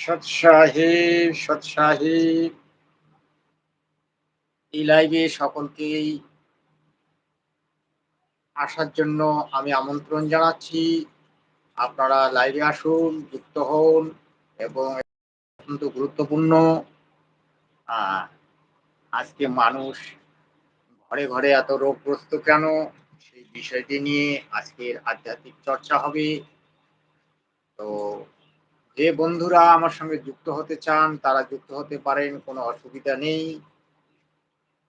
সৎ সাহেব সৎ সাহেব এই লাইভে সকলকেই আসার জন্য আমি আমন্ত্রণ জানাচ্ছি। আপনারা লাইভে আসুন, যুক্ত হন এবং অত্যন্ত গুরুত্বপূর্ণ। আজকে মানুষ ঘরে ঘরে এত রোগগ্রস্ত কেন? সেই বিষয়টি নিয়ে আজকের আধ্যাত্মিক চর্চা হবে। তো যে বন্ধুরা আমার সঙ্গে যুক্ত হতে চান, তারা যুক্ত হতে পারেন, কোনো অসুবিধা নেই।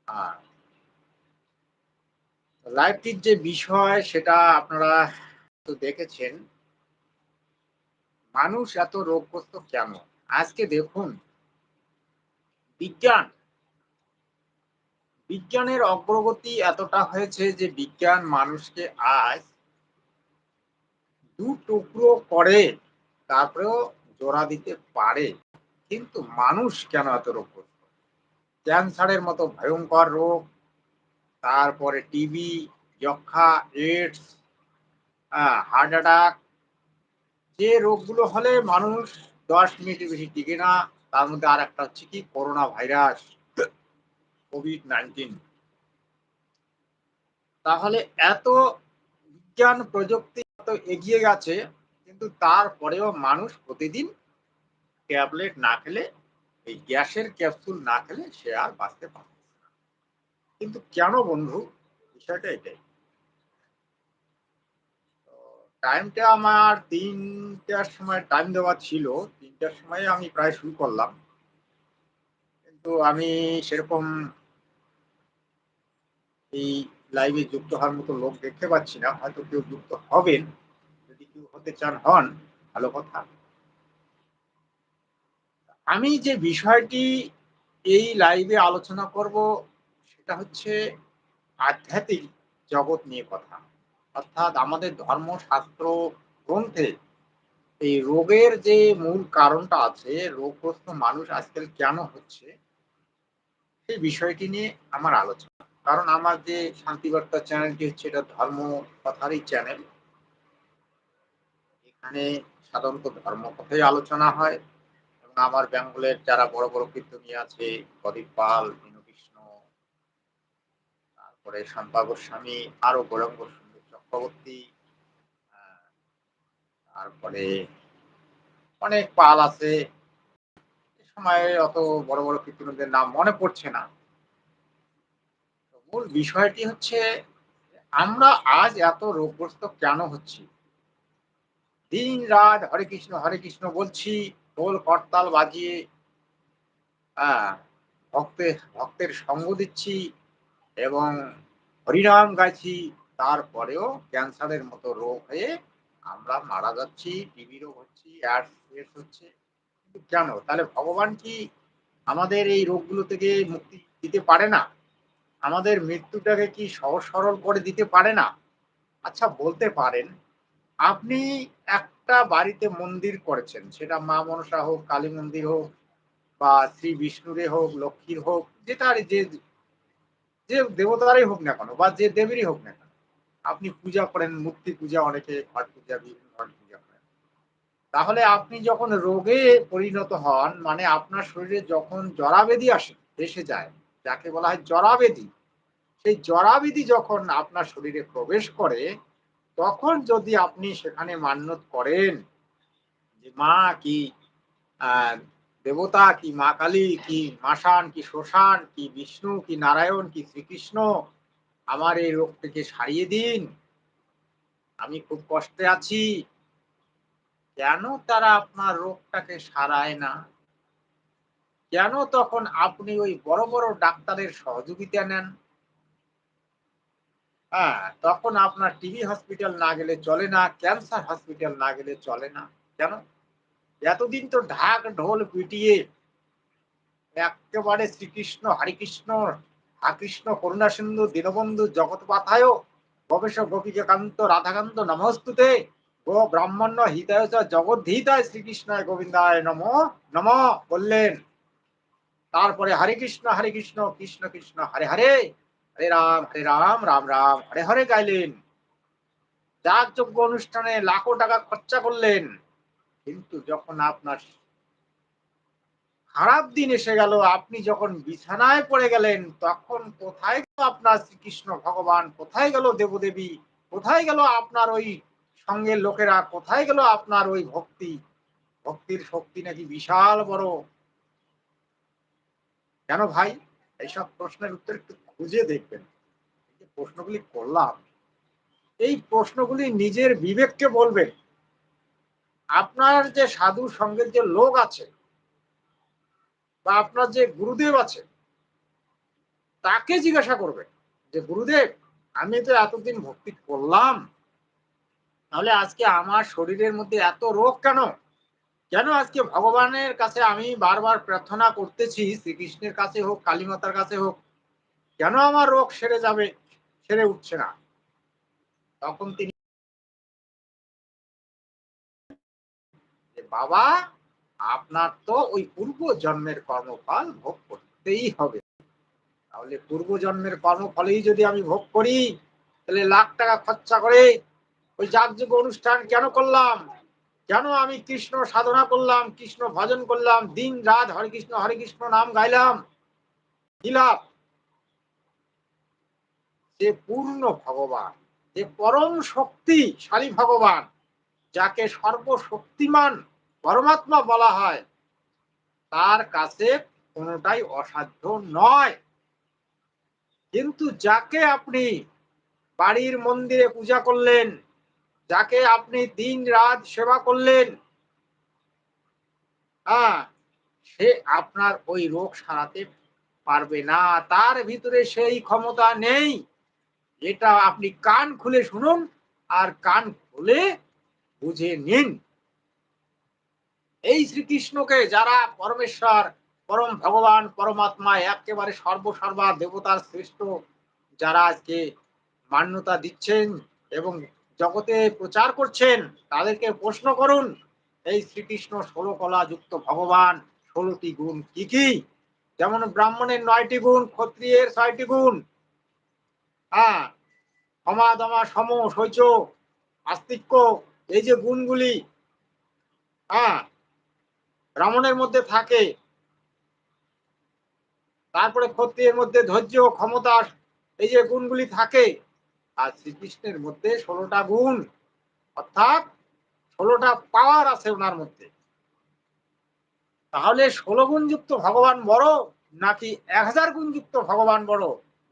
আর লাইভটির যে বিষয়, সেটা আপনারা তো দেখেছেন। মানুষ এত রোগগ্রস্ত কেন? আজকে দেখুন, বিজ্ঞান। বিজ্ঞানের অগ্রগতি এতটা হয়েছে যে বিজ্ঞান মানুষকে আজ দু টুকরো করে, তারপরেও জোড়া দিতে পারে, কিন্তু মানুষ কেন এত রোগ ক্যান্সারের মতো ভয়ঙ্কর রোগ, তারপরে টিবি যক্ষা এইডস হার্ট অ্যাটাক যে রোগগুলো হলে মানুষ দশ মিনিটের বেশি টিকে না, তার মধ্যে আর একটা হচ্ছে কি, করোনা ভাইরাস কোভিড নাইন্টিন তাহলে এত বিজ্ঞান প্রযুক্তি এত এগিয়ে গেছে কিন্তু তারপরেও মানুষ প্রতিদিন ট্যাবলেট না খেলে, এই গ্যাসের ক্যাপসুল না খেলে সে আর বাঁচতে পারবে কিন্তু কেন বন্ধু? বিষয়টা এটাই। টাইমটা আমার তিনটার সময় টাইম দেওয়া ছিল, তিনটার সময় আমি প্রায় শুরু করলাম। কিন্তু আমি সেরকম এই লাইভে যুক্ত হওয়ার মতো লোক দেখতে পাচ্ছি না, হয়তো কেউ যুক্ত হবেন। হতে চান হন, ভালো কথা। আমি যে বিষয়টি এই লাইভে আলোচনা করব, সেটা হচ্ছে আধ্যাত্মিক জগৎ নিয়ে কথা। অর্থাৎ আমাদের ধর্মশাস্ত্র গ্রন্থে এই রোগের যে মূল কারণটা আছে, রোগগ্রস্ত মানুষ আজকাল কেন হচ্ছে, সেই বিষয়টি নিয়ে আমার আলোচনা। কারণ আমার যে শান্তিবার্তা চ্যানেলটি হচ্ছে, এটা ধর্ম কথারই চ্যানেল। এখানে সাধারণত ধর্ম কথাই আলোচনা হয় এবং আমার বেঙ্গলের যারা বড় বড় কীর্তনী আছে, প্রদীপ পাল কৃষ্ণ তারপরে শম্পা গোস্বামী আরও গৌরঙ্গ সুন্দর চক্রবর্তী তারপরে অনেক পাল আছে। এ সময়ে অত বড় বড় কীর্তনদের নাম মনে পড়ছে না। মূল বিষয়টি হচ্ছে, আমরা আজ এত রোগগ্রস্ত কেন হচ্ছি? দিন রাত হরে কৃষ্ণ হরে কৃষ্ণ বলছি, ঢোল করতাল বাজিয়ে ভক্তের ভক্তের সঙ্গ দিচ্ছি এবং হরিনাম গাইছি। তারপরেও ক্যান্সারের মতো রোগ হয়ে আমরা মারা যাচ্ছি টিবি রোগ হচ্ছি হচ্ছে। কিন্তু কেন? তাহলে ভগবান কি আমাদের এই রোগগুলো থেকে মুক্তি দিতে পারে না? আমাদের মৃত্যুটাকে কি সহজ সরল করে দিতে পারে না? আচ্ছা বলতে পারেন আপনি একটা বাড়িতে মন্দির করেছেন, সেটা মা মনসা হোক, কালী মন্দির হোক, বা শ্রী বিষ্ণুরে হোক, লক্ষ্মীর হোক যেটার যে যে দেবতারই হোক না কেন, বা যে দেবীরই হোক না কেন, আপনি পূজা করেন, মূর্তি পূজা অনেকে, ঘট পূজা, বিভিন্ন ধরনের পূজা করেন। তাহলে আপনি যখন রোগে পরিণত হন মানে আপনার শরীরে যখন জরাবেদি আসে এসে যায়, যাকে বলা হয় জরাবেদি, সেই জরাবেদি যখন আপনার শরীরে প্রবেশ করে তখন যদি আপনি সেখানে মান্যত করেন যে মা কি দেবতা কি, মা কালী কি মাসান কি শ্মশান কি, বিষ্ণু কি, নারায়ণ কি, শ্রীকৃষ্ণ আমার এই রোগ থেকে সারিয়ে দিন। আমি খুব কষ্টে আছি। কেন তারা আপনার রোগটাকে সারায় না? কেন তখন আপনি ওই বড় বড় ডাক্তারের সহযোগিতা নেন? হ্যাঁ তখন আপনার টিভি হসপিটাল না গেলে চলে না, ক্যান্সার হসপিটাল না গেলে চলে না। কেন? এতদিন তো ঢাক, ঢোল পিটিয়ে একেবারে শ্রীকৃষ্ণ, হরিকৃষ্ণ আকৃষ্ণ করুণা সিন্ধু, দীনবন্ধু জগৎ পাথায় গবেষ গোপীকান্ত, রাধাকান্ত নমস্তুতে। গো ব্রাহ্মণ্য হিতায় জগৎ হিতায় শ্রীকৃষ্ণায় গোবিন্দায় নম নম বললেন। তারপরে হরে কৃষ্ণ হরে কৃষ্ণ কৃষ্ণ কৃষ্ণ, হরে হরে। হরে রাম হরে রাম রাম রাম, হরে হরে গাইলেন। যাগযজ্ঞ অনুষ্ঠানে লাখো টাকা খরচা করলেন। কিন্তু যখন আপনার খারাপ দিন এসে গেল, আপনি যখন বিছানায় পড়ে গেলেন, তখন কোথায় গেল আপনার শ্রীকৃষ্ণ ভগবান? কোথায় গেল দেবদেবী? কোথায় গেল আপনার ওই সঙ্গের লোকেরা? কোথায় গেল আপনার ওই ভক্তি? ভক্তির শক্তি নাকি বিশাল বড়? কেন ভাই? এইসব প্রশ্নের উত্তর একটু খুঁজে দেখবেন। প্রশ্নগুলি করলাম, এই প্রশ্নগুলি নিজের বিবেককে বলবেন আপনার যে সাধু সঙ্গের যে লোক আছে বা আপনার যে গুরুদেব আছে, তাকে জিজ্ঞাসা করবেন যে, গুরুদেব, আমি তো এতদিন ভক্তি করলাম, তাহলে আজকে আমার শরীরের মধ্যে এত রোগ কেন? কেন আজকে ভগবানের কাছে আমি বারবার প্রার্থনা করতেছি? শ্রীকৃষ্ণের কাছে হোক, কালীমাতার কাছে হোক কেন আমার রোগ সেরে যাবে, সেরে উঠছে না? তখন তিনি বাবা, আপনার তো ওই পূর্ব জন্মের কর্মফল ভোগ করতেই হবে। তাহলে পূর্ব জন্মের কর্মফলেই যদি আমি ভোগ করি, তাহলে লাখ টাকা খরচা করে ওই যাগযজ্ঞ অনুষ্ঠান কেন করলাম? কেন আমি কৃষ্ণ সাধনা করলাম, কৃষ্ণ ভজন করলাম, দিন রাত হরে কৃষ্ণ হরে কৃষ্ণ নাম গাইলাম? দিলাম যে পূর্ণ ভগবান, যে পরম শক্তিশালী ভগবান, যাকে সর্বশক্তিমান পরমাত্মা বলা হয়, তার কাছে কোনোটাই অসাধ্য নয়। কিন্তু যাকে আপনি বাড়ির মন্দিরে পূজা করলেন, যাকে আপনি দিন রাত সেবা করলেন হ্যাঁ সে আপনার ওই রোগ সারাতে পারবে না, তার ভিতরে সেই ক্ষমতা নেই। এটা আপনি কান খুলে শুনুন আর কান খুলে বুঝে নিন। এই শ্রীকৃষ্ণকে যারা পরমেশ্বর, পরম ভগবান, পরমাত্মা, একেবারে সর্বসর্বা দেবতার শ্রেষ্ঠ যারা আজকে মান্যতা দিচ্ছেন এবং জগতে প্রচার করছেন, তাদেরকে প্রশ্ন করুন, এই শ্রীকৃষ্ণ ষোলো কলা যুক্ত ভগবান ষোলোটি গুণ কি কি? যেমন ব্রাহ্মণের নয়টি গুণ, ক্ষত্রিয়ের ছয়টি গুণ হ্যাঁ ক্ষমা দমা সম শৈচ আস্তিক্য, এই যে গুণগুলি হ্যাঁ ব্রাহ্মণের মধ্যে থাকে, তারপরে ক্ষত্রিয়ের মধ্যে ধৈর্য, ক্ষমতা, এই যে গুণগুলি থাকে, আর শ্রীকৃষ্ণের মধ্যে ষোলোটা গুণ, অর্থাৎ ষোলোটা পাওয়ার আছে ওনার মধ্যে। তাহলে ষোলো গুণযুক্ত ভগবান বড়, নাকি এক হাজার গুণযুক্ত ভগবান বড়?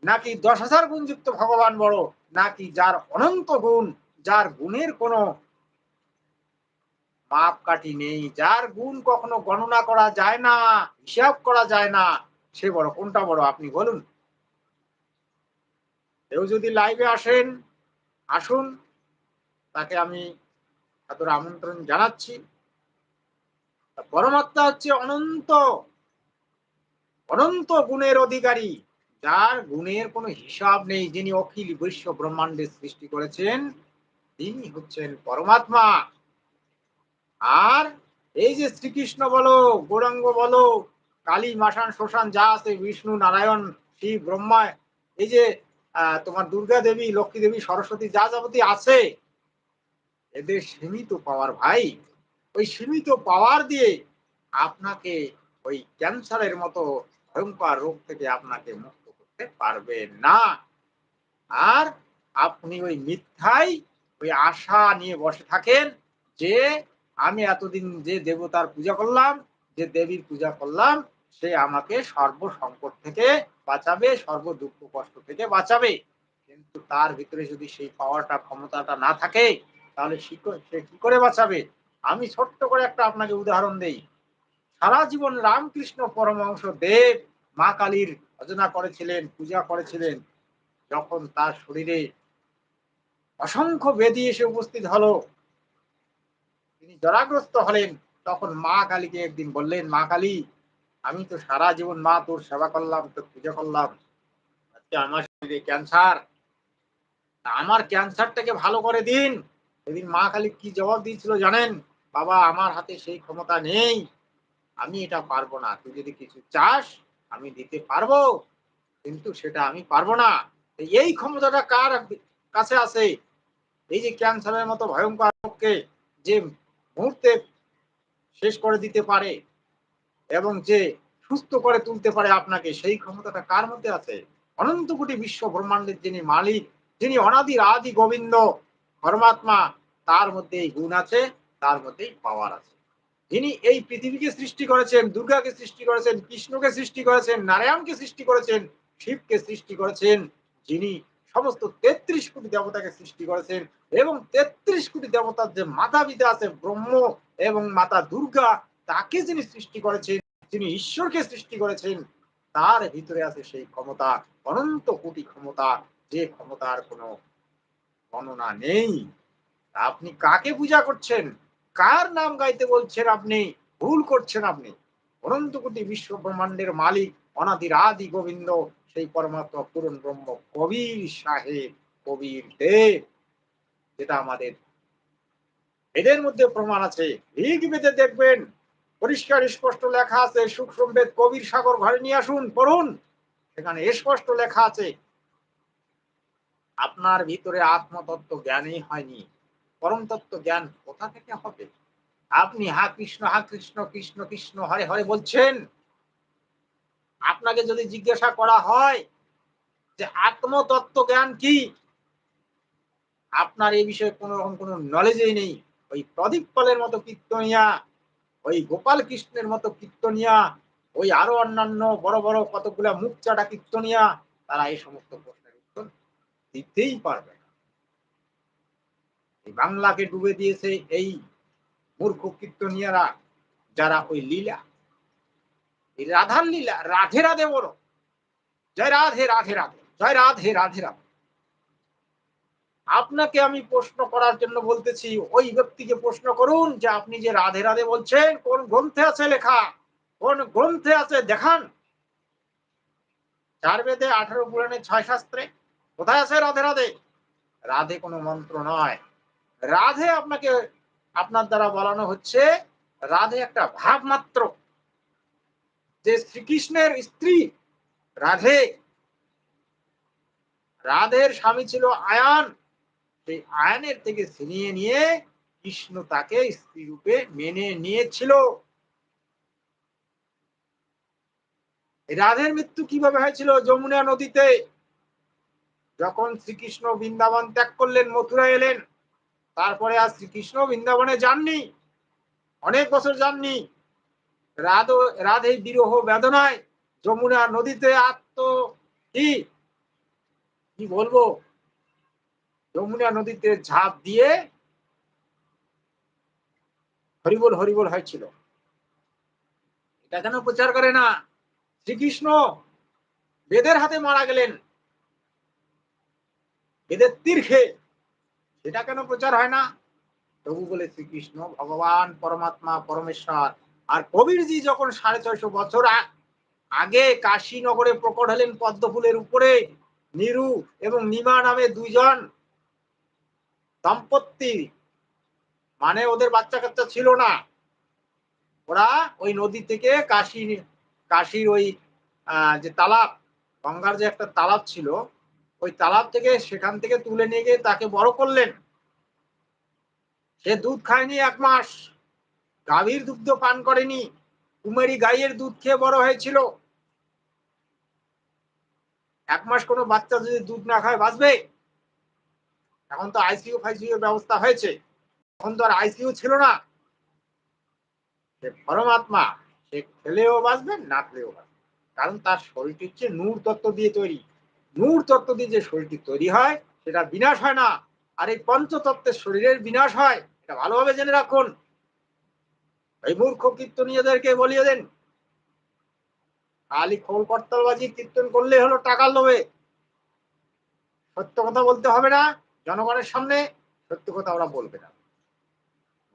নাকি দশ হাজার গুণযুক্ত ভগবান বড়? নাকি যার অনন্ত গুণ, যার গুণের কোনো মাপ কাঠি নেই? যার গুণ কখনো গণনা করা যায় না, হিসাব করা যায় না, সে বড় কোনটা বড় আপনি বলুন। কেউ যদি লাইভে আসেন, আসুন, তাকে আমি এত আমন্ত্রণ জানাচ্ছি। পরমাত্মা হচ্ছে অনন্ত অনন্ত গুণের অধিকারী। যার গুণের কোনো হিসাব নেই যিনি অখিল বৈশ্ব ব্রহ্মাণ্ডের সৃষ্টি করেছেন, তিনি হচ্ছেন পরমাত্মা। আর এই যে শ্রীকৃষ্ণ বলো, গৌরাঙ্গ বলো, কালী, মাসান, শ্মশান, যা আছে, বিষ্ণু, নারায়ণ, শিব ব্রহ্মা এই যে তোমার দুর্গা দেবী, লক্ষ্মী দেবী, সরস্বতী, যা যাবতী আছে, এদের সীমিত পাওয়ার ভাই। ওই সীমিত পাওয়ার দিয়ে আপনাকে ওই ক্যান্সারের মতো ভয়ঙ্কর রোগ থেকে আপনাকে মুক্ত করতে পারবে না। আর আপনি ওই মিথ্যাই ওই আশা নিয়ে বসে থাকেন যে আমি এতদিন যে দেবতার পূজা করলাম, যে দেবীর পূজা করলাম, সে আমাকে সর্ব সংকট থেকে বাঁচাবে, সর্ব দুঃখ কষ্ট থেকে বাঁচাবে। কিন্তু তার ভিতরে যদি সেই পাওয়ারটা, ক্ষমতাটা না থাকে, তাহলে সে কি করে বাঁচাবে? আমি ছোট্ট করে একটা আপনাকে উদাহরণ দেই। সারা জীবন রামকৃষ্ণ পরমাংশ দেব, মা কালীর ভজনা করেছিলেন, পূজা করেছিলেন, যখন তার শরীরে অসংখ্য বেদি এসে উপস্থিত হলো। তিনি জরাগ্রস্ত হলেন। তখন মা কালীকে একদিন বললেন, মা কালী, আমি তো সারা জীবন মা, তোর সেবা করলাম, তোর পূজা করলাম। আজকে আমার শরীরে ক্যান্সার। আমার ক্যান্সারটাকে ভালো করে দিন। সেদিন মা কালী কি জবাব দিয়েছিল জানেন? বাবা, আমার হাতে সেই ক্ষমতা নেই। আমি এটা পারব না। তুই যদি কিছু চাস আমি দিতে পারব, কিন্তু সেটা আমি পারব না। এই ক্ষমতাটা কার কাছে আছে? এই যে ক্যান্সারের মতো ভয়ঙ্কর রোগকে যে মুহূর্তে শেষ করে দিতে পারে এবং যে সুস্থ করে তুলতে পারে আপনাকে, সেই ক্ষমতাটা কার মধ্যে আছে? অনন্ত কোটি বিশ্ব ব্রহ্মাণ্ডের যিনি মালিক, যিনি অনাদির আদি গোবিন্দ, পরমাত্মা, তার মধ্যে এই গুণ আছে, তার মধ্যেই পাওয়ার আছে। যিনি এই পৃথিবীকে সৃষ্টি করেছেন, দুর্গাকে সৃষ্টি করেছেন, কৃষ্ণকে সৃষ্টি করেছেন, নারায়ণকে সৃষ্টি করেছেন, শিবকে সৃষ্টি করেছেন, যিনি সমস্ত তেত্রিশ কোটি দেবতাকে সৃষ্টি করেছেন এবং তেত্রিশ কোটি দেবতার যে মাতা পিতা আছে ব্রহ্ম এবং মাতা দুর্গা, তাকে যিনি সৃষ্টি করেছেন, যিনি ঈশ্বরকে সৃষ্টি করেছেন, তার ভিতরে আছে সেই ক্ষমতা, অনন্ত কোটি ক্ষমতা, যে ক্ষমতার কোনো গণনা নেই। আপনি কাকে পূজা করছেন? কার নাম গাইতে বলছেন আপনি? ভুল করছেন আপনি। অনন্ত কোটি বিশ্ব ব্রহ্মাণ্ডের মালিক, অনাদির আদি গোবিন্দ, সেই পরমাত্মা পূরণ ব্রহ্ম কবির সাহেব, কবির দেব, যেটা আমাদের এদের মধ্যে প্রমাণ আছে। ঋগ বেদে দেখবেন, পরিষ্কার স্পষ্ট লেখা আছে, সুখ সম্বেদ কবির সাগর ঘরে নিয়ে আসুন, পড়ুন। সেখানে স্পষ্ট লেখা আছে, আপনার ভিতরে আত্মতত্ত্ব জ্ঞানই হয়নি। পরম তত্ত্ব জ্ঞান কোথা থেকে হবে? আপনি হা কৃষ্ণ হা কৃষ্ণ কৃষ্ণ কৃষ্ণ, হরে হরে বলছেন। আপনাকে যদি জিজ্ঞাসা করা হয় যে আত্মতত্ত্ব জ্ঞান কি? আপনার এই বিষয়ে কোনো রকম কোনো নলেজই নেই। ওই প্রদীপ পালের মতো কীর্তনিয়া, ওই গোপাল কৃষ্ণের মতো কীর্তনিয়া, ওই আরও অন্যান্য বড় বড় কতগুলা মুখ চাটা কীর্তনিয়া, তারা এই সমস্ত প্রশ্নের উত্তর দিতেই পারবে বাংলাকে ডুবে দিয়েছে এই মূর্খ কীর্তনিয়ারা যারা ওই লীলা, এই রাধার লীলা, রাধে রাধে বলো। জয় রাধে রাধে রাধে, জয় রাধে রাধে রাধে। আপনাকে আমি প্রশ্ন করার জন্য বলতেছি, ওই ব্যক্তিকে প্রশ্ন করুন যে আপনি যে রাধে রাধে বলছেন, কোন গ্রন্থে আছে লেখা? কোন গ্রন্থে আছে দেখান? চার বেদে আঠারো পুরাণে ছয় শাস্ত্রে কোথায় আছে রাধে রাধে? রাধে কোনো মন্ত্র নয়। রাধে আপনাকে, আপনার দ্বারা বলানো হচ্ছে, রাধে একটা ভাব মাত্র যে শ্রীকৃষ্ণের স্ত্রী রাধে, রাধের স্বামী ছিল আয়ান। সেই আয়নের থেকে ছিনিয়ে নিয়ে কৃষ্ণ তাকে স্ত্রী রূপে মেনে নিয়েছিল। রাধের মৃত্যু কীভাবে হয়েছিল? যমুনা নদীতে যখন শ্রীকৃষ্ণ বৃন্দাবন ত্যাগ করলেন মথুরা এলেন তারপরে আর শ্রীকৃষ্ণ বৃন্দাবনে যাননি। অনেক বছর যাননি। রাধ, রাধে বিরহ বেদনায় যমুনা নদীতে আত্ম কি বলব? যমুনা নদীতে ঝাঁপ দিয়ে হরিবল হরিবল হয়েছিল। এটা কেন প্রচার করে না? শ্রীকৃষ্ণ বেদের হাতে মারা গেলেন। বেদের তীর খেয়ে সেটা কেন প্রচার হয় না? তবু বলে শ্রীকৃষ্ণ, ভগবান, পরমাত্মা, পরমেশ্বর আর কবিরজি যখন সাড়ে ছয়শো বছর আগে কাশী নগরে প্রকট হলেন পদ্ম ফুলের উপরে, নিরু এবং নিমা নামে দুইজন দম্পতি মানে ওদের বাচ্চা কাচ্চা ছিল না। ওরা ওই নদী থেকে কাশী, কাশীর ওই যে তালাব, গঙ্গার যে একটা তালাব ছিল ওই তালাব থেকে সেখান থেকে তুলে নিয়ে গিয়ে তাকে বড় করলেন। সে দুধ খায়নি এক মাস। গাভীর দুগ্ধ পান করেনি। কুমারী গাইয়ের দুধ খেয়ে বড় হয়েছিল। এক মাস কোনো বাচ্চা যদি দুধ না খায় বাঁচবে? এখন তো আইসিইউ ফাইসিউ এর ব্যবস্থা হয়েছে। তখন তো আর আইসিইউ ছিল না। সে পরমাত্মা, সে খেলেও বাঁচবে না খেলেও বাঁচবে কারণ তার শরীরটি হচ্ছে নূর তত্ত্ব দিয়ে তৈরি। নূর তত্ত্ব দিয়ে যে শরীরটি তৈরি হয়, সেটা বিনাশ হয় না। আর এই পঞ্চতত্ত্বের শরীরের বিনাশ হয়, এটা ভালোভাবে জেনে রাখুন। এই মূর্খ কীর্তনীয়দেরকে বলিয়ে দেন, খালি খোল করতালবাজি কীর্তন করলে হলো টাকার লোভে। সত্য কথা বলতে হবে না, জনগণের সামনে সত্য কথা ওরা বলবে না।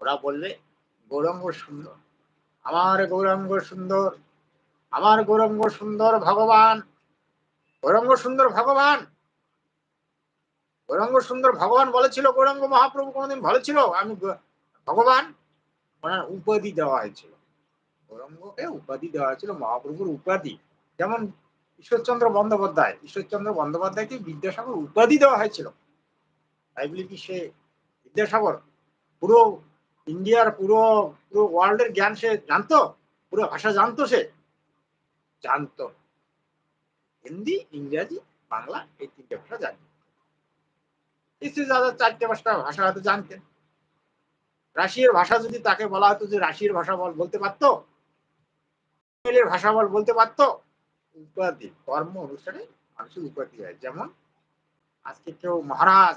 ওরা বলবে, গৌরঙ্গ সুন্দর, আমার গৌরঙ্গ সুন্দর, আমার গৌরঙ্গ সুন্দর ভগবান গৌরঙ্গ সুন্দর ভগবান। গৌরঙ্গ সুন্দর ভগবান বলেছিল, গৌরঙ্গ মহাপ্রভু কোনোদিন বলেছিল আমি ভগবান ওনার উপাধি দেওয়া হয়েছিল। গৌরঙ্গকে উপাধি দেওয়া হয়েছিল, মহাপ্রভুর উপাধি। যেমন ঈশ্বরচন্দ্র বন্দ্যোপাধ্যায়, ঈশ্বরচন্দ্র বন্দ্যোপাধ্যায়কে বিদ্যাসাগর উপাধি দেওয়া হয়েছিল। তাই বলি কি সে বিদ্যাসাগর? পুরো ইন্ডিয়ার, পুরো পুরো ওয়ার্ল্ডের জ্ঞান সে জানতো? পুরো ভাষা জানতো সে? জানতো। হিন্দি, ইংরেজি, বাংলা এই তিনটে ভাষা জানতো কিছু দাদা চারটে পাঁচটা ভাষা হয়তো জানতেন। রাশিয়ার ভাষা যদি তাকে বলা হতো যে রাশিয়ার ভাষা বল, বলতে পারতো? ভাষা বল, বলতে পারতো? উপাধি কর্ম অনুষ্ঠানে মানুষের উপাধি হয়। যেমন, আজকে কেউ মহারাজ,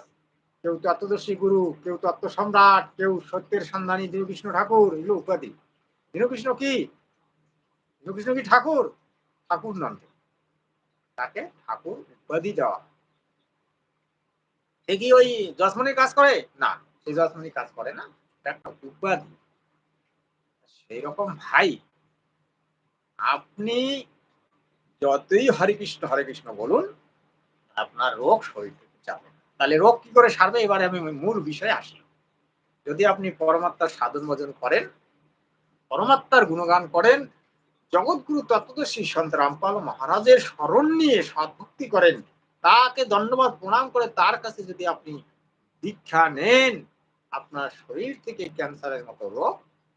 কেউ তত্ত্বদর্শী গুরু, কেউ তত্ত্ব সম্রাট, কেউ সত্যের সন্ধানী দীনকৃষ্ণ ঠাকুর, এগুলো উপাধি। দীনকৃষ্ণ কি? দীনকৃষ্ণ কি ঠাকুর? ঠাকুর নন তাকে ঠাকুর উপাধি দেওয়া। সে কি ওই যশমনির কাজ করে? না, সে যশমনির কাজ করে না। একটা উপাধি। সেই রকম ভাই। আপনি যতই হরে কৃষ্ণ হরে কৃষ্ণ বলুন, আপনার রোগ শরীর থেকে যাবে তাহলে রোগ কি করে সারবে? এবারে আমি মূল বিষয়ে আসি। যদি আপনি পরমাত্মার সাধন ভজন করেন, পরমাত্মার গুণগান করেন জগৎগুরু তত্ত্বদর্শী সন্ত রামপাল মহারাজের স্মরণ নিয়ে সদ্ভক্তি করেন। তাকে ধন্যবাদ প্রণাম করে তার কাছে যদি আপনি দীক্ষা নেন, আপনার শরীর থেকে ক্যান্সারের মতো রোগ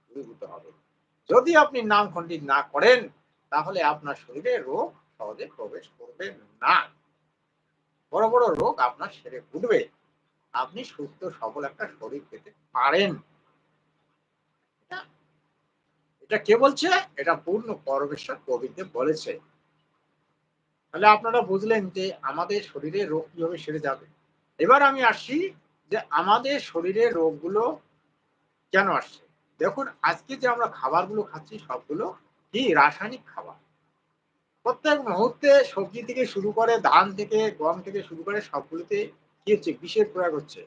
দূরীভূত হবে। যদি আপনি নাম খণ্ডিত না করেন, তাহলে আপনার শরীরে রোগ সহজে প্রবেশ করবে না। বড় বড় রোগ আপনার সেরে উঠবে। আপনি সুস্থ, সবল একটা শরীর পেতে পারেন। এটা কে বলছে? এটা পূর্ণ পরমেশ্বর কবিতে বলেছে। তাহলে আপনারা বুঝলেন যে আমাদের শরীরে রোগ কীভাবে সেরে যাবে। এবার আমি আসি যে আমাদের শরীরে রোগগুলো কেন আসছে? দেখুন, আজকে যে আমরা খাবারগুলো খাচ্ছি, সবগুলো কি রাসায়নিক খাবার? প্রত্যেক মুহূর্তে সবজি থেকে শুরু করে ধান থেকে, গম থেকে শুরু করে সবগুলোতে কি হচ্ছে? বিষের প্রয়োগ হচ্ছে।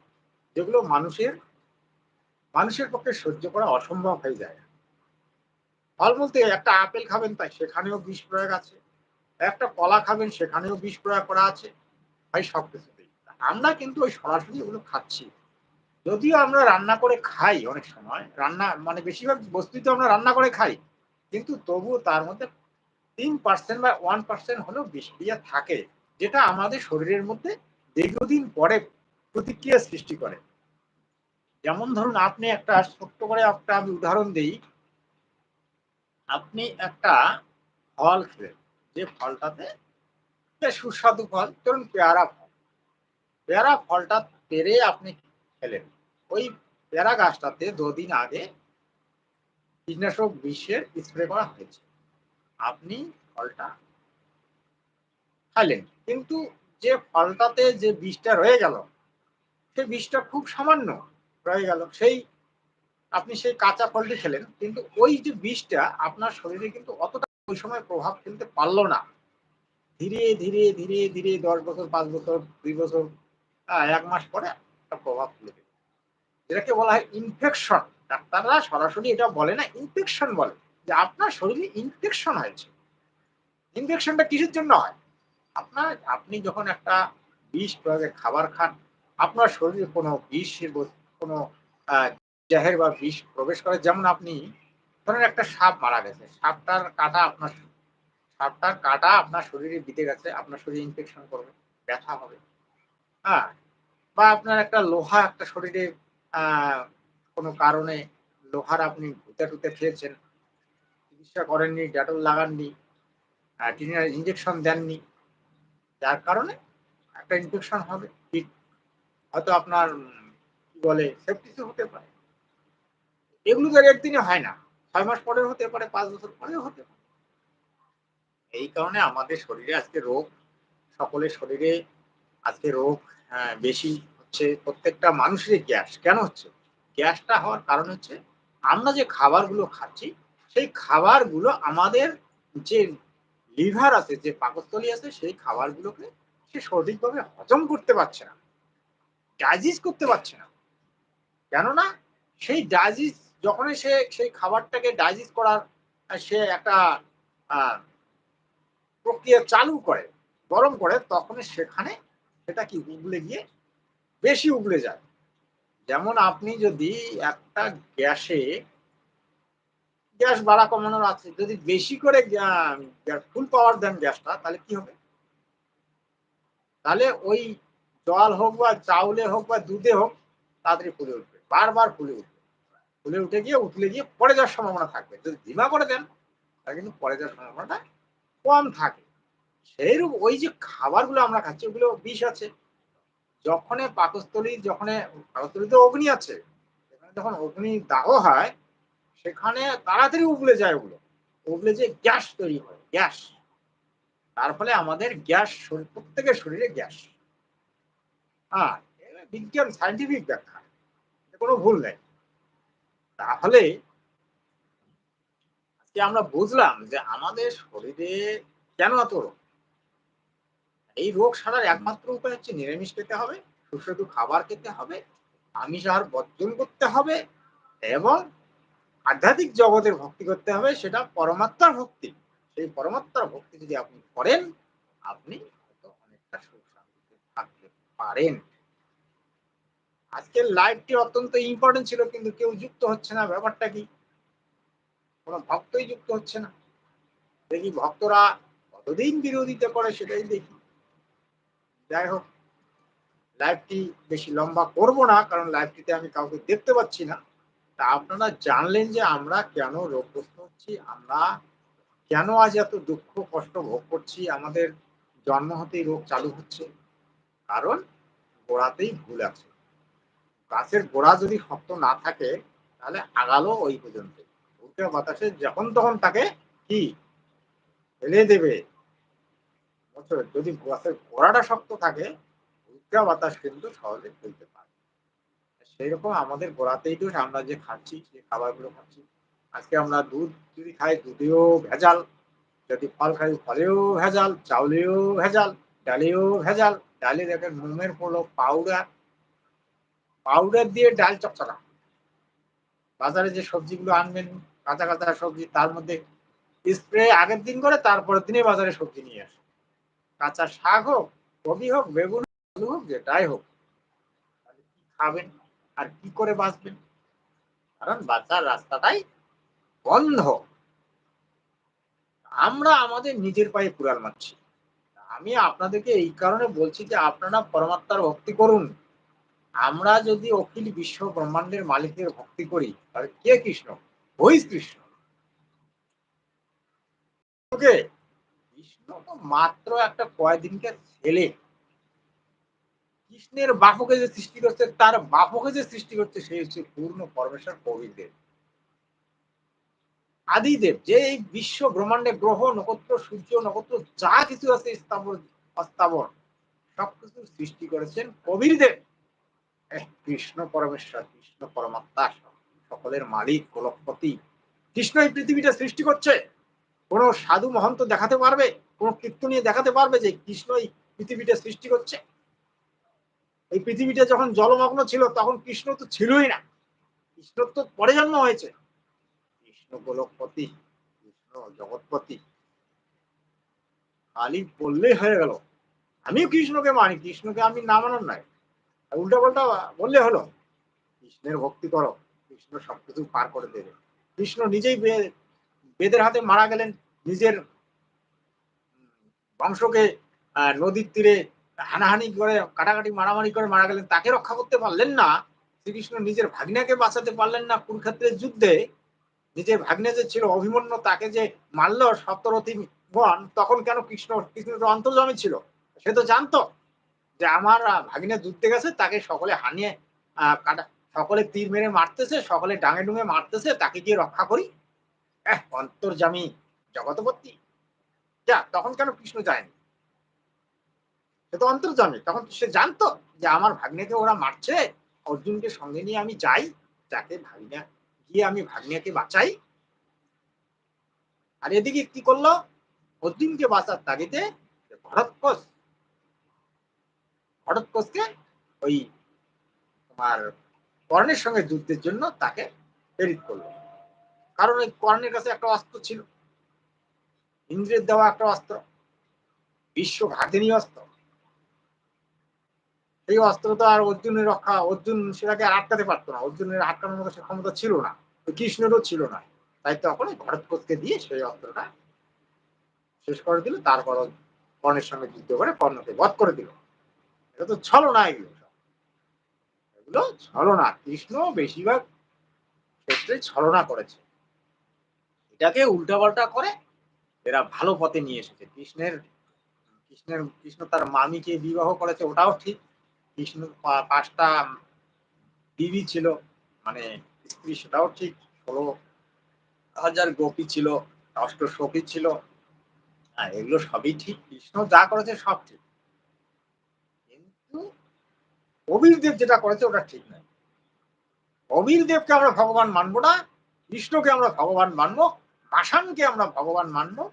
যেগুলো মানুষের মানুষের পক্ষে সহ্য করা অসম্ভব হয়ে যায়। ফলমূল থেকে একটা আপেল খাবেন তাই, সেখানেও বিষ প্রয়োগ আছে। একটা কলা খাবেন, সেখানেও বিষ প্রয়োগ করা আছে। ভাই, সব কিছুতেই। আমরা কিন্তু ওই সরাসরি ওগুলো খাচ্ছি। যদিও আমরা রান্না করে খাই অনেক সময়, রান্না মানে বেশিরভাগ বস্তুই তো আমরা রান্না করে খাই। কিন্তু তবুও তার মধ্যে তিন পার্সেন্ট বা ওয়ান পার্সেন্ট হলেও বিষক্রিয়া থাকে, যেটা আমাদের শরীরের মধ্যে দীর্ঘদিন পরে প্রতিক্রিয়া সৃষ্টি করে। যেমন ধরুন, আপনি একটা ছোট্ট করে একটা আমি উদাহরণ দিই আপনি একটা ফল খেলেন, যে ফলটাতে সুস্বাদু ফল, ধরুন পেয়ারা ফল। পেয়ারা ফলটা পেরে আপনি খেলেন। ওই পেয়ারা গাছটাতে দুদিন আগে কীটনাশক বিষের স্প্রে করা হয়েছে। আপনি ফলটা খাইলেন। কিন্তু যে ফলটাতে যে বিষটা রয়ে গেল সেই বিষটা খুব সামান্য রয়ে গেল। সেই আপনি সেই কাঁচা ফলটি খেলেন, কিন্তু ওই যে বিষটা আপনার শরীরে কিন্তু অতটা ওই সময় প্রভাব ফেলতে পারল না। ধীরে ধীরে ধীরে ধীরে দশ বছর, পাঁচ বছর, দুই বছর এক মাস পরে একটা প্রভাব ফেলে দেবে যেটাকে বলা হয় ইনফেকশন ডাক্তাররা সরাসরি এটা বলে না ইনফেকশন বলে, যে আপনার শরীরে ইনফেকশন হয়েছে। ইনফেকশনটা কিসের জন্য হয়? আপনার, আপনি যখন একটা বিষ প্রয়োগের খাবার খান, আপনার শরীরে কোনো বস- কোনো জাহের বা বিষ প্রবেশ করে। যেমন আপনি ধরেন একটা সাপ মারা গেছে। সাপটার কাটা আপনার সাপটার কাটা আপনার শরীরে বিতে গেছে, আপনার শরীরে ইনফেকশন করবে, ব্যথা হবে। হ্যাঁ? বা আপনার একটা লোহা একটা শরীরে কোনো কারণে লোহার আপনি ভুতে টুতে খেয়েছেন, চিকিৎসা করেননি, ডেটল লাগাননি টিনার ইঞ্জেকশন দেননি, যার কারণে একটা ইনফেকশন হবে। হয়তো আপনার কি বলে সেপটিসও হতে পারে। এগুলো তো একদিনে হয় না। ছয় মাস পরেও হতে পারে পাঁচ বছর পরেও হতে পারে। এই কারণে আমাদের শরীরে আজকে রোগ সকলের শরীরে আজকে রোগ হ্যাঁ, বেশি হচ্ছে। প্রত্যেকটা মানুষের গ্যাস। কেন হচ্ছে? গ্যাসটা হওয়ার কারণ হচ্ছে আমরা যে খাবারগুলো খাচ্ছি সেই খাবারগুলো আমাদের যে লিভার আছে যে পাকস্থলী আছে সেই খাবারগুলোকে সে সঠিকভাবে হজম করতে পারছে না ডাইজেস্ট করতে পারছে না। কেননা সেই ডাইজেস্ট যখনই সে সেই খাবারটাকে ডাইজেস্ট করার সে একটা প্রক্রিয়া চালু করে, গরম করে তখন সেখানে সেটা কি উগলে গিয়ে বেশি উগলে যায়। যেমন আপনি যদি একটা গ্যাসে গ্যাস বাড়া কমানোর আছে, যদি বেশি করে ফুল পাওয়ার দেন গ্যাসটা, তাহলে কি হবে? তাহলে ওই জল হোক বা চাউলে হোক বা দুধে হোক, তাড়াতাড়ি ফুলে উঠবে, বারবার ফুলে উঠবে। ফুলে উঠে গিয়ে উঠলে গিয়ে পড়ে যাওয়ার সম্ভাবনা থাকবে। যদি ধিমা করে দেন তার কিন্তু পরে যাওয়ার সম্ভাবনাটা কম থাকে। সেইরূপ ওই যে খাবারগুলো আমরা খাচ্ছি, ওগুলো বিষ আছে। যখন পাকস্থলী, যখন পাকস্থলীতে অগ্নি আছে, সেখানে যখন অগ্নি দাহ হয়, সেখানে তাড়াতাড়ি উবলে যায় ওগুলো। উবলে যে গ্যাস তৈরি হয়, গ্যাস। তার ফলে আমাদের গ্যাস প্রত্যেকের শরীরে গ্যাস। হ্যাঁ বিজ্ঞান সাইন্টিফিক ব্যাখ্যা। কোনো ভুল নেই। তাহলে আজকে আমরা বুঝলাম যে আমাদের শরীরে কেন এত রোগ? এই রোগ সারার একমাত্র উপায় হচ্ছে নিরামিষ খেতে হবে, সুস্বাদু খাবার খেতে হবে, আমিষ আহার বর্জন করতে হবে এবং আধ্যাত্মিক জগতের ভক্তি করতে হবে, সেটা পরমাত্মার ভক্তি। সেই পরমাত্মার ভক্তি যদি আপনি করেন, আপনি অনেকটা সুখ থাকতে পারেন। আজকের লাইভটি অত্যন্ত ইম্পর্টেন্ট ছিল, কিন্তু কেউ যুক্ত হচ্ছে না, ব্যাপারটা কি? কোনো ভক্তই যুক্ত হচ্ছে না। দেখি ভক্তরা কতদিন বিরোধিতা করে সেটাই দেখি। যাই হোক লাইভটি বেশি লম্বা করব না, কারণ লাইভটিতে আমি কাউকে দেখতে পাচ্ছি না। তা আপনারা জানলেন যে আমরা কেন রোগগ্রস্ত হচ্ছি, আমরা কেন আজ এত দুঃখ, কষ্ট ভোগ করছি, আমাদের জন্ম হতেই রোগ চালু হচ্ছে। কারণ গোড়াতেই ভুল আছে। গাছের গোড়া যদি শক্ত না থাকে, তাহলে আগালো ওই পর্যন্ত। উল্টা বাতাসে যখন তখন তাকে কি? ফেলে দেবে? যদি গাছের গোড়াটা শক্ত থাকে, উল্টা বাতাস কিন্তু সহজে ফেলতে পারে। সেই রকম আমাদের গোড়াতেই তো আমরা যে খাচ্ছি, যে খাবারগুলো খাচ্ছি, আজকে আমরা দুধ যদি খাই, দুধেও ভেজাল। যদি ফল খাই, ফলেও ভেজাল, চাউলেও ভেজাল, ডালেও ভেজাল। ডালে দেখেন মোমের পড়ল পাউডার। পাউডার দিয়ে ডাল চকচকা বাজারে যে সবজিগুলো আনবেন কাঁচা কাঁচা সবজি তার মধ্যে স্প্রে আগের দিন করে তারপরের দিনে বাজারে সবজি নিয়ে আসে। কাঁচা শাক হোক কবি হোক বেগুন হোক, যেটাই হোক খাবেন আর কি করে বাঁচবেন? কারণ বাঁচার রাস্তাটাই বন্ধ। আমরা আমাদের নিজের পায়ে কুড়াল মারছি। আমি আপনাদেরকে এই কারণে বলছি যে আপনারা পরমাত্মার ভক্তি করুন। আমরা যদি অখিল বিশ্ব ব্রহ্মাণ্ডের মালিকের ভক্তি করি, তাহলে কে কৃষ্ণ? ওই কৃষ্ণ। ওকে, কৃষ্ণ তো মাত্র একটা কয়দিনকার ছেলে। কৃষ্ণের বাপকে যে সৃষ্টি করছে, তার বাপকে যে সৃষ্টি করছে সে হচ্ছে পূর্ণ পরমেশ্বর কবিদেব। আদিদেব, যে এই বিশ্ব ব্রহ্মাণ্ডে গ্রহ, নক্ষত্র, সূর্য, নক্ষত্র, যা কিছু আছে, স্থাবর, অস্থাবর, সবকিছু সৃষ্টি করেছেন কবির দেব কৃষ্ণ পরমেশ্বর, কৃষ্ণ পরমাত্মা সকলের মালিক গোলকপতি কৃষ্ণ এই পৃথিবীটা সৃষ্টি করছে। কোন সাধু মহন্ত দেখাতে পারবে, কোন কীর্তনীয় দেখাতে পারবে যে কৃষ্ণ এই পৃথিবীটা সৃষ্টি করছে। এই পৃথিবীটা যখন জলমগ্ন ছিল, তখন কৃষ্ণ তো ছিলই না। কৃষ্ণ তো পরে জন্ম হয়েছে। কৃষ্ণ গোলকপতি কৃষ্ণ জগৎপতি। খালি বললেই হয়ে গেল। আমিও কৃষ্ণকে মানি, কৃষ্ণকে আমি না মানার নাই। উল্টা পাল্টা বললে হলো কৃষ্ণের ভক্তি করো কৃষ্ণ সবকিছু পার করে দেবে। কৃষ্ণ নিজেই বেদের হাতে মারা গেলেন, নিজের বংশকে নদীর তীরে হানাহানি করে, কাটাকাটি মারামারি করে মারা গেলেন, তাকে রক্ষা করতে পারলেন না। শ্রীকৃষ্ণ নিজের ভাগ্নাকে বাঁচাতে পারলেন না কুরুক্ষেত্রের যুদ্ধে। নিজের ভাগ্নে যে ছিল অভিমন্যু, তাকে যে মারল সপ্তরথী গণ তখন কেন কৃষ্ণ কৃষ্ণ তো অন্তর্জমী ছিল? সে তো জানতো। যে আমার ভাগ্নে যুদ্ধে গেছে তাকে সকলে হানিয়ে কাটা সকলে তীর মেরে মারতেছে সকলে ডাঙে ডুঙে মারতেছে তাকে গিয়ে রক্ষা করি। এহ, অন্তর্জামী জগতবর্তী যা তখন কেন কৃষ্ণ যায়নি? সে তো অন্তর্জামী তখন সে জানতো যে আমার ভাগ্নেকে ওরা মারছে অর্জুনকে সঙ্গে নিয়ে আমি যাই যাকে ভাগ্নে গিয়ে আমি ভাগ্নেকে বাঁচাই। আর এদিকে কি করল? অর্জুনকে বাঁচার তাগিদে ভরতকোষ ভরতকোষকে ওই তোমার কর্ণের সঙ্গে যুদ্ধের জন্য তাকে প্রেরিত করল। কারণ ওই কর্ণের কাছে একটা অস্ত্র ছিল। ইন্দ্রের দেওয়া একটা অস্ত্র, বিশ্ব ঘাতিনী অস্ত্র। সেই অস্ত্র তো আর অর্জুনের রক্ষা, অর্জুন সেটাকে আটকাতে পারতো না। অর্জুনের আটকানোর মতো সে ক্ষমতা ছিল না। কৃষ্ণেরও ছিল না। তাই তখন ভরতকোষকে দিয়ে সেই অস্ত্রটা শেষ করে দিল। তারপর কর্ণের সঙ্গে যুদ্ধ করে কর্ণকে বধ করে দিল। এটা তো ছলনা এগুলো। এগুলো ছলনা। কৃষ্ণ বেশিরভাগ ক্ষেত্রে ছলনা করেছে। এটা এটাকে উল্টাপাল্টা করে এরা ভালো পথে নিয়ে এসেছে। কৃষ্ণের কৃষ্ণের, কৃষ্ণ তার মামিকে বিবাহ করেছে, ওটাও ঠিক। কৃষ্ণ পাঁচটা বিবি ছিল মানে স্ত্রী সেটাও ঠিক। ষোলো হাজার গোপী ছিল অষ্ট সখী ছিল। হ্যাঁ এগুলো সবই ঠিক। কৃষ্ণ যা করেছে সব ঠিক। কবির দেব যেটা করেছে ওটা ঠিক নয়। কবির দেবকে আমরা ভগবান মানবো না, কৃষ্ণকে আমরা ভগবান মানবো মাসানকে আমরা ভগবান মানবো,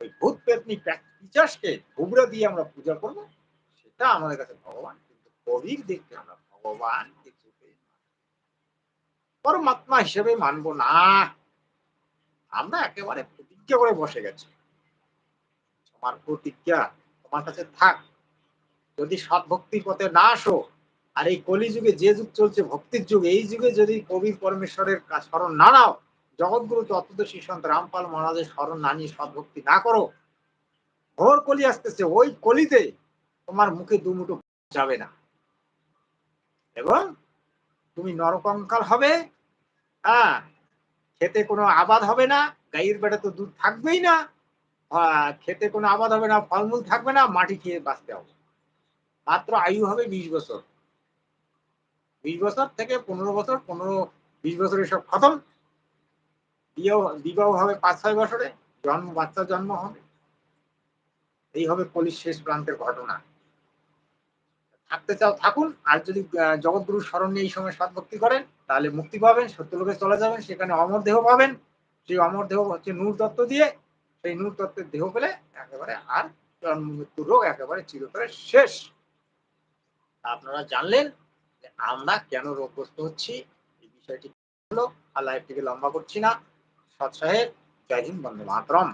ওই ভূত পেতনি পিচাসকে ধুবড়া দিয়ে আমরা পূজা করব, সেটা আমাদের কাছে ভগবান, কিন্তু কবির দেবকে আমরা ভগবান। পরমাত্মা হিসেবে মানবো না। আমরা একেবারে প্রতিজ্ঞা করে বসে গেছি। তোমার প্রতিজ্ঞা তোমার কাছে থাক। যদি সৎ ভক্তির পথে না আসো আর এই কলিযুগে যে যুগ চলছে ভক্তির যুগ এই যুগে যদি কবি পরমেশ্বরের স্মরণ না নাও জগৎগুরু তত্ত্বদর্শী সন্ত রামপাল মহারাজের স্মরণ না নিয়ে সৎ ভক্তি না করো। ঘোর কলি আসতেছে ওই কলিতে তোমার মুখে দুমুটো যাবে না। এবং তুমি নরকঙ্কাল হবে হ্যাঁ খেতে কোনো আবাদ হবে না গাইয়ের বেড়ে তো দুধ থাকবেই না আহ, খেতে কোনো আবাদ হবে না ফলমূল থাকবে না মাটি খেয়ে বাঁচতে হবে। মাত্র আয়ু হবে বিশ বছর। বিশ বছর থেকে পনেরো বছর পনেরো বিশ বছর এসব খতম বিবাহ হবে পাঁচ ছয় বছরে। জন্ম বাচ্চা জন্ম হবে। এই হবে কলির শেষ প্রান্তের ঘটনা। থাকতে চাও থাকুন। আর যদি আহ, জগৎগুরুর স্মরণ নিয়ে এই সময় সৎভক্তি করেন তাহলে মুক্তি পাবেন সত্যলোকে চলে যাবেন। সেখানে অমর দেহ পাবেন। সেই অমর দেহ হচ্ছে নূর তত্ত্ব দিয়ে। সেই নূর তত্ত্বের দেহ পেলে একেবারে আর জন্ম মৃত্যু রোগ একেবারে চিরতরে শেষ। আপনারা জানলেন। আমরা কেন রোগগ্রস্ত হচ্ছি? এই বিষয়টি হলো, আর লাইফটিকে লম্বা করছি না। সৎ সাহেব, জয় হিন্দ, বন্দে মাতরম।